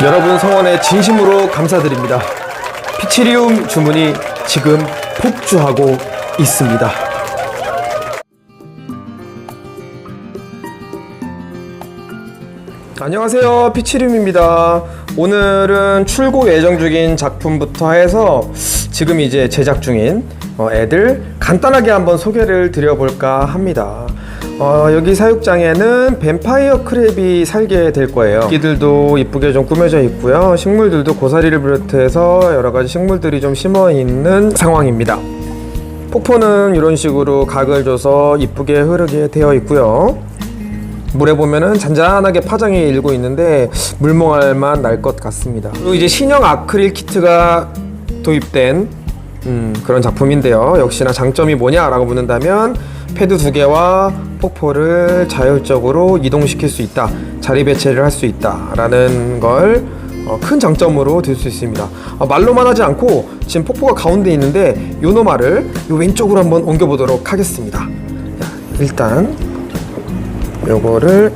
여러분 성원에 진심으로 감사드립니다. 피치리움 주문이 지금 폭주하고 있습니다. 안녕하세요. 피치리움입니다. 오늘은 출고 예정 중인 작품부터 해서 지금 이제 제작 중인 어, 애들 간단하게 한번 소개를 드려볼까 합니다. 어, 여기 사육장에는 뱀파이어 크랩이 살게 될 거예요. 끼들도 이쁘게 좀 꾸며져 있고요. 식물들도 고사리를 비롯해서 여러 가지 식물들이 좀 심어 있는 상황입니다. 폭포는 이런 식으로 각을 줘서 이쁘게 흐르게 되어 있고요. 물에 보면은 잔잔하게 파장이 일고 있는데 물멍알만 날 것 같습니다. 그리고 이제 신형 아크릴 키트가 도입된 음, 그런 작품인데요. 역시나 장점이 뭐냐라고 묻는다면 패드 두 개와 폭포를 자율적으로 이동시킬 수 있다. 자리 배치를 할 수 있다라는 걸 어, 큰 장점으로 들 수 있습니다. 어, 말로만 하지 않고 지금 폭포가 가운데 있는데 요노말을 요 왼쪽으로 한번 옮겨보도록 하겠습니다. 자, 일단 요거를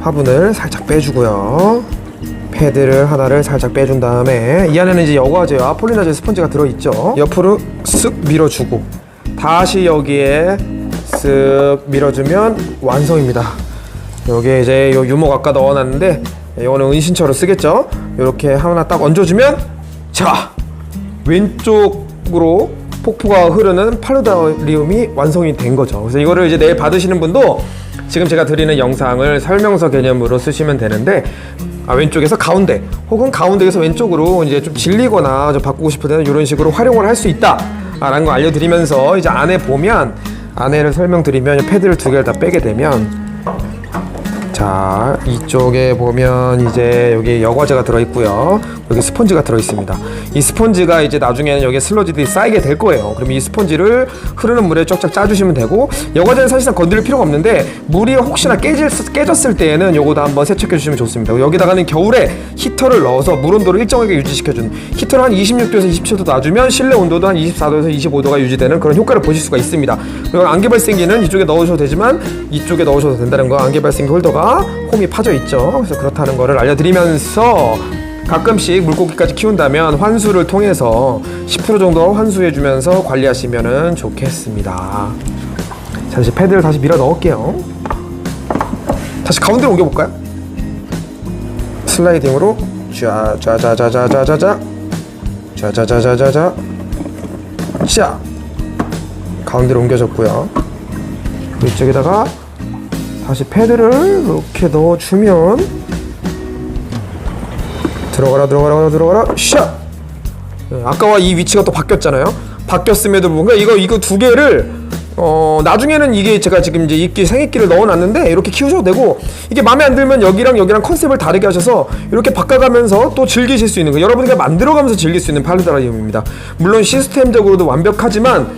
화분을 살짝 빼주고요. 패드를 하나를 살짝 빼준 다음에 이 안에는 이제 여과제와 폴리나제 스펀지가 들어있죠. 옆으로 쓱 밀어주고 다시 여기에 쓱 밀어주면 완성입니다. 여기에 이제 요 유목 아까 넣어놨는데 이거는 은신처로 쓰겠죠. 이렇게 하나 딱 얹어주면 자 왼쪽으로 폭포가 흐르는 팔루다리움이 완성이 된 거죠. 그래서 이거를 이제 내일 받으시는 분도 지금 제가 드리는 영상을 설명서 개념으로 쓰시면 되는데 아, 왼쪽에서 가운데 혹은 가운데에서 왼쪽으로 이제 좀 질리거나 좀 바꾸고 싶을 때는 이런 식으로 활용을 할 수 있다라는 거 알려드리면서 이제 안에 보면 안에를 설명드리면 패드를 두 개를 다 빼게 되면 자 이쪽에 보면 이제 여기 여과제가 들어있고요. 여기 스펀지가 들어있습니다. 이 스펀지가 이제 나중에는 여기에 슬러지들이 쌓이게 될 거예요. 그럼 이 스펀지를 흐르는 물에 쫙쫙 짜주시면 되고 여과제는 사실상 건드릴 필요가 없는데 물이 혹시나 깨질, 깨졌을 때에는 요거도 한번 세척해 주시면 좋습니다. 여기다가는 겨울에 히터를 넣어서 물 온도를 일정하게 유지시켜준 히터를 한 26도에서 27도 놔주면 실내 온도도 한 24도에서 25도가 유지되는 그런 효과를 보실 수가 있습니다. 그리고 안개 발생기는 이쪽에 넣으셔도 되지만 이쪽에 넣으셔도 된다는 거 안개 발생기 홀더가 홈이 파져 있죠. 그래서 그렇다는 거를 알려드리면서 가끔씩 물고기까지 키운다면 환수를 통해서 10% 정도 환수해 주면서 관리하시면 좋겠습니다. 자 이제 패드를 다시 밀어 넣을게요. 다시 가운데로 옮겨볼까요? 슬라이딩으로 짜자자자자자자자 자자자자자자 자 가운데로 옮겨졌고요. 이쪽에다가 다시 패드를 이렇게 넣어주면 들어가라 들어가라 들어가라 샷! 네, 아까와 이 위치가 또 바뀌었잖아요. 바뀌었음에도 불구하고 이거 이거 두 개를 어 나중에는 이게 제가 지금 이제 이끼 생이끼를 넣어놨는데 이렇게 키우셔도 되고 이게 마음에 안 들면 여기랑 여기랑 컨셉을 다르게 하셔서 이렇게 바꿔가면서 또 즐기실 수 있는 거 여러분이 만들어가면서 즐길 수 있는 팔루다리움입니다. 물론 시스템적으로도 완벽하지만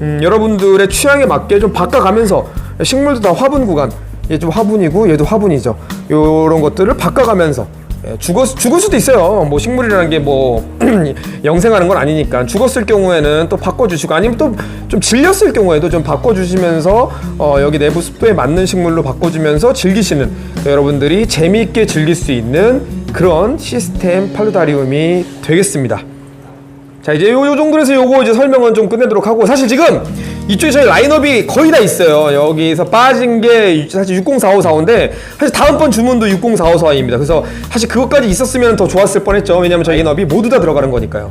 음, 여러분들의 취향에 맞게 좀 바꿔가면서 식물도 다 화분 구간 얘 좀 화분이고 얘도 화분이죠. 요런 것들을 바꿔가면서 예, 죽었, 죽을 수도 있어요. 뭐 식물이라는 게 뭐 영생하는 건 아니니까. 죽었을 경우에는 또 바꿔주시고 아니면 또 좀 질렸을 경우에도 좀 바꿔주시면서 어, 여기 내부 습도에 맞는 식물로 바꿔주면서 즐기시는 여러분들이 재미있게 즐길 수 있는 그런 시스템 팔루다리움이 되겠습니다. 자 이제 요, 요 정도로 해서 요거 이제 설명은 좀 끝내도록 하고 사실 지금 이쪽에 저희 라인업이 거의 다 있어요 여기서 빠진 게 사실 60454인데 사실 다음번 주문도 60454입니다 그래서 사실 그것까지 있었으면 더 좋았을 뻔했죠 왜냐면 저희 라인업이 모두 다 들어가는 거니까요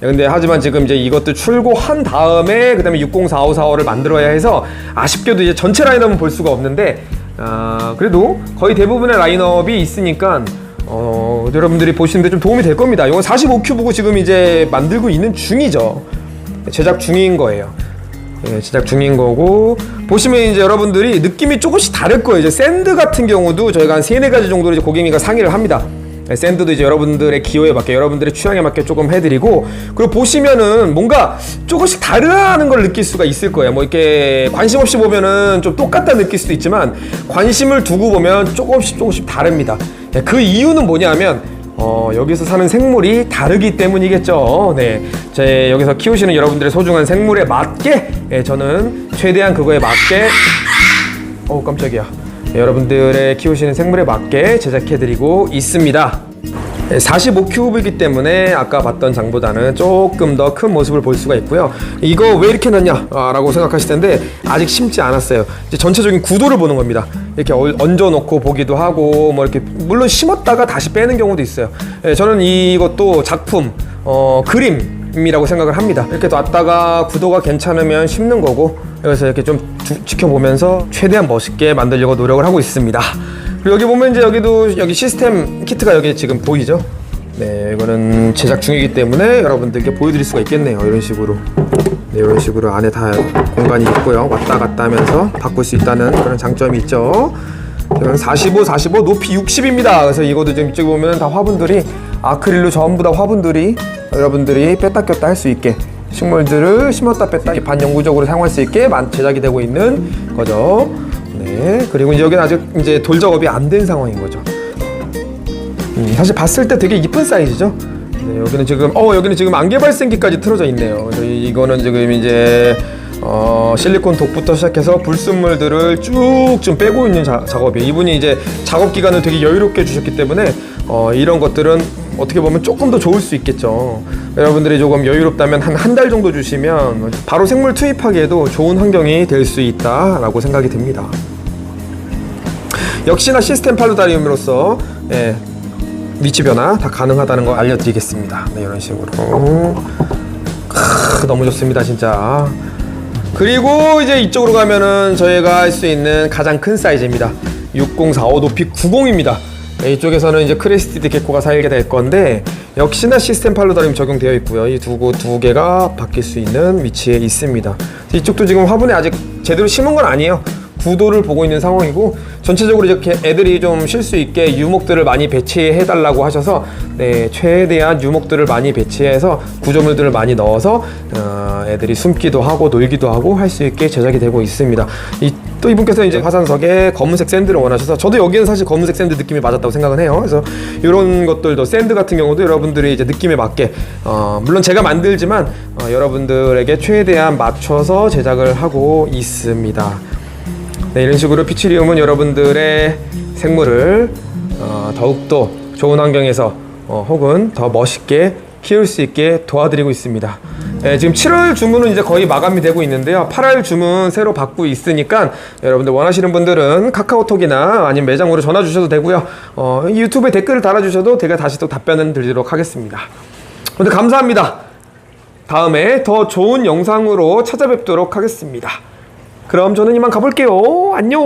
네, 근데 하지만 지금 이제 이것들 출고한 다음에 그 다음에 60454를 만들어야 해서 아쉽게도 이제 전체 라인업은 볼 수가 없는데 아 그래도 거의 대부분의 라인업이 있으니까 어, 여러분들이 보시는데 좀 도움이 될 겁니다. 이건 45큐브고 지금 이제 만들고 있는 중이죠. 제작 중인 거예요. 예, 제작 중인 거고 보시면 이제 여러분들이 느낌이 조금씩 다를 거예요. 이제 샌드 같은 경우도 저희가 한 세네 가지 정도로 이제 고객님과 상의를 합니다. 예, 샌드도 이제 여러분들의 기호에 맞게 여러분들의 취향에 맞게 조금 해드리고 그리고 보시면은 뭔가 조금씩 다르다는 걸 느낄 수가 있을 거예요. 뭐 이렇게 관심 없이 보면은 좀 똑같다 느낄 수도 있지만 관심을 두고 보면 조금씩 조금씩 다릅니다. 예, 그 이유는 뭐냐면 어, 여기서 사는 생물이 다르기 때문이겠죠. 네. 제 여기서 키우시는 여러분들의 소중한 생물에 맞게 예, 저는 최대한 그거에 맞게 어우 깜짝이야. 예, 여러분들의 키우시는 생물에 맞게 제작해드리고 있습니다. 45큐브이기 때문에 아까 봤던 장보다는 조금 더 큰 모습을 볼 수가 있고요. 이거 왜 이렇게 넣냐? 아, 라고 생각하실 텐데 아직 심지 않았어요. 이제 전체적인 구도를 보는 겁니다. 이렇게 얹- 얹어놓고 보기도 하고 뭐 이렇게 물론 심었다가 다시 빼는 경우도 있어요. 예, 저는 이것도 작품 어, 그림 이라고 생각을 합니다. 이렇게 놨다가 구도가 괜찮으면 심는 거고 그래서 이렇게 좀 주- 지켜보면서 최대한 멋있게 만들려고 노력을 하고 있습니다. 그리고 여기 보면 이제 여기도 여기 시스템 키트가 여기 지금 보이죠? 네, 이거는 제작 중이기 때문에 여러분들께 보여드릴 수가 있겠네요. 이런 식으로. 네, 이런 식으로 안에 다 공간이 있고요. 왔다 갔다 하면서 바꿀 수 있다는 그런 장점이 있죠. 이건 45, 45, 높이 60입니다. 그래서 이것도 지금 이쪽 보면 다 화분들이 아크릴로 전부 다 화분들이 여러분들이 뺐다 꼈다 할 수 있게 식물들을 심었다 뺐다 반영구적으로 사용할 수 있게 만- 제작이 되고 있는 거죠. 네. 그리고 이제 여기는 아직 이제 돌 작업이 안 된 상황인 거죠. 음, 사실 봤을 때 되게 이쁜 사이즈죠. 네, 여기는 지금 어 여기는 지금 안개 발생기까지 틀어져 있네요. 이거는 지금 이제 어, 실리콘 독부터 시작해서 불순물들을 쭉 좀 빼고 있는 자, 작업이에요. 이분이 이제 작업 기간을 되게 여유롭게 주셨기 때문에 어, 이런 것들은 어떻게 보면 조금 더 좋을 수 있겠죠. 여러분들이 조금 여유롭다면 한 한 달 정도 주시면 바로 생물 투입하기에도 좋은 환경이 될 수 있다라고 생각이 듭니다. 역시나 시스템 팔로다리움으로서 예, 위치 변화 다 가능하다는 거 알려드리겠습니다. 네, 이런 식으로. 크, 너무 좋습니다, 진짜. 그리고 이제 이쪽으로 가면은 저희가 할 수 있는 가장 큰 사이즈입니다. 6045 높이 90입니다. 이쪽에서는 이제 크레스티드 개코가 살게 될 건데 역시나 시스템 팔로다림 적용되어 있고요. 이 두 두 개가 바뀔 수 있는 위치에 있습니다. 이쪽도 지금 화분에 아직 제대로 심은 건 아니에요. 구도를 보고 있는 상황이고 전체적으로 이렇게 애들이 좀 쉴 수 있게 유목들을 많이 배치해 달라고 하셔서 네, 최대한 유목들을 많이 배치해서 구조물들을 많이 넣어서 어, 애들이 숨기도 하고 놀기도 하고 할 수 있게 제작이 되고 있습니다. 이, 또 이분께서 이제 화산석에 검은색 샌드를 원하셔서 저도 여기는 사실 검은색 샌드 느낌이 맞았다고 생각은 해요. 그래서 이런 것들도 샌드 같은 경우도 여러분들이 이제 느낌에 맞게 어, 물론 제가 만들지만 어, 여러분들에게 최대한 맞춰서 제작을 하고 있습니다. 네, 이런 식으로 피치리움은 여러분들의 생물을 어, 더욱더 좋은 환경에서 어, 혹은 더 멋있게 키울 수 있게 도와드리고 있습니다. 네, 지금 7월 주문은 이제 거의 마감이 되고 있는데요. 8월 주문 새로 받고 있으니까 여러분들 원하시는 분들은 카카오톡이나 아니면 매장으로 전화 주셔도 되고요. 어, 유튜브에 댓글을 달아주셔도 제가 다시 또 답변을 드리도록 하겠습니다. 오늘 감사합니다. 다음에 더 좋은 영상으로 찾아뵙도록 하겠습니다. 그럼 저는 이만 가볼게요. 안녕.